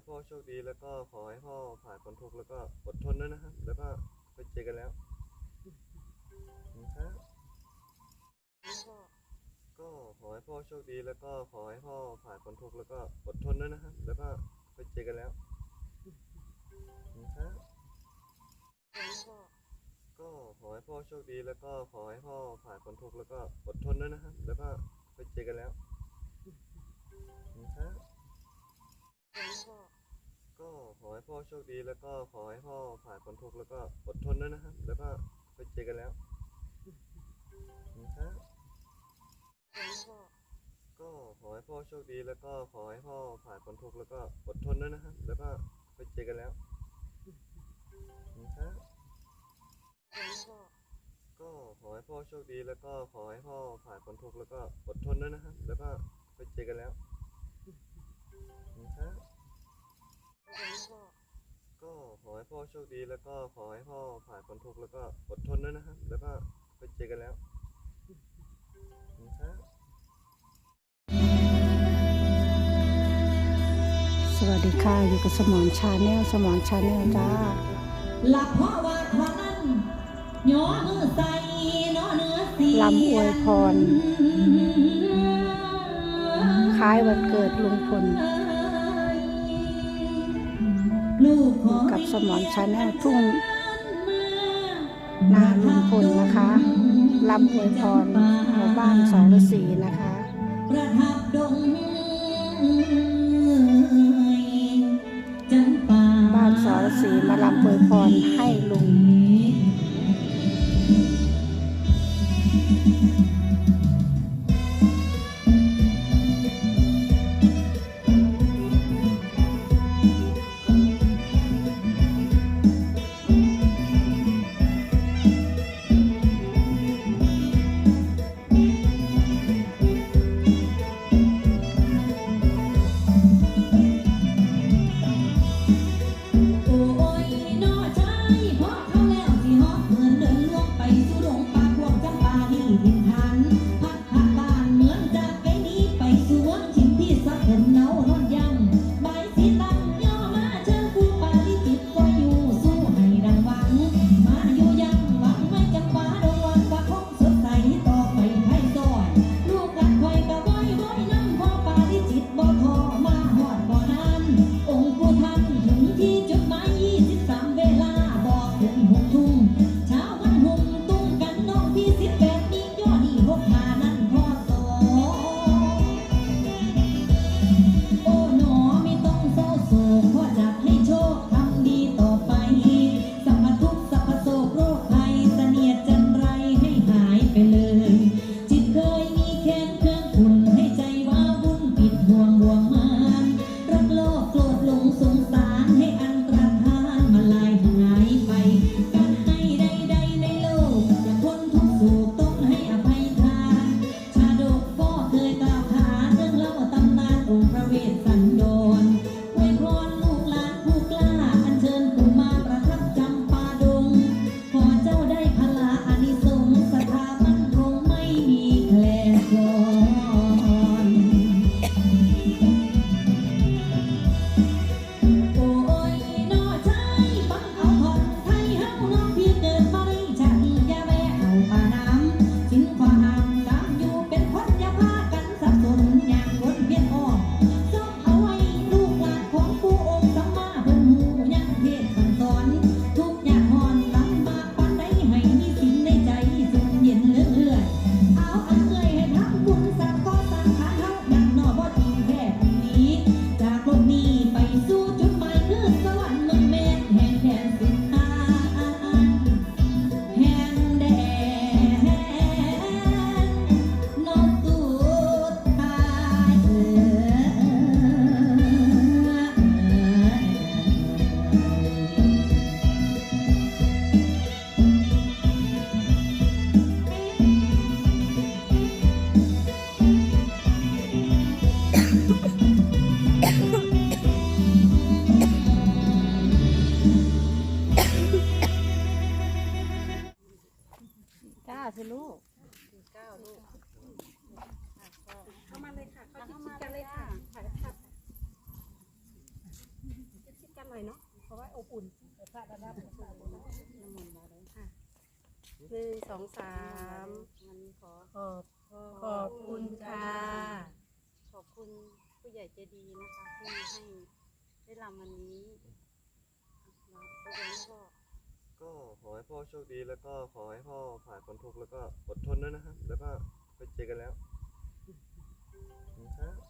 ให้พ่อโชคดี แล้วก็ขอให้พ่อผ่านพ้นทุกข์แล้วก็อดทนด้วยนะครับ แล้วก็ไปเจอกันแล้วนะครับก็ขอให้พ่อโชคดี แล้วก็ขอให้พ่อผ่านพ้นทุกข์แล้วก็อดทนด้วยนะครับ แล้วก็ไปเจอกันแล้วนะครับก็ขอให้พ่อโชคดี แล้วก็ขอให้พ่อผ่านพ้นทุกข์แล้วก็อดทนด้วยนะครับ แล้วก็ไปเจอกันแล้วนะครับ ก็ขอให้พ่อโชคดีแล้วก็ขอให้พ่อผ่านพ้นทุกข์แล้วก็อดทนด้วยนะครับ แล้วก็ไปเจอกันแล้วนะครับก็ขอให้พ่อโชคดีแล้วก็ขอให้พ่อผ่านพ้นทุกข์แล้วก็อดทนด้วยนะครับ แล้วก็ไปเจอกันแล้วนะครับก็ขอให้พ่อโชคดีแล้วก็ขอให้พ่อผ่านพ้นทุกข์แล้วก็อดทนด้วยนะครับ แล้วก็ไปเจอกันแล้วนะครับ ก็ขอให้ พ่อโชคดีแล้วก็ขอให้พ่อผ่านพ้นทุกข์แล้วก็อดทนด้วยนะครับ แล้วก็ไปเจอกันแล้วนะครับสวัสดีค่ะ อยู่กับสมอนชาแนลสมอนชาแนลจ้า หลับเพราะว่าเท่านั้นย่อมือใส่เนาะเนื้อเสียลำอวยพร คล้ายวันเกิดลุงพลลู กับสมอนชาแนลทุ่งนาลุงพลนะคะลำอวยพรหมู่บ้านสองฤาษีนะคะ หนึ่งสองสามขอบขอบคุณค่ะ ขอบคุณผู้ใหญ่ใจดีนะคะที่ให้ได้รำวันนี้เราตัวเองก็ก็ขอให้พ่อโชคดีแล้วก็ขอให้พ่อผ่านพ้นทุกข์แล้วก็อดทนด้วยนะครับ แล้วก็ไปเจอกันแล้วนะครับ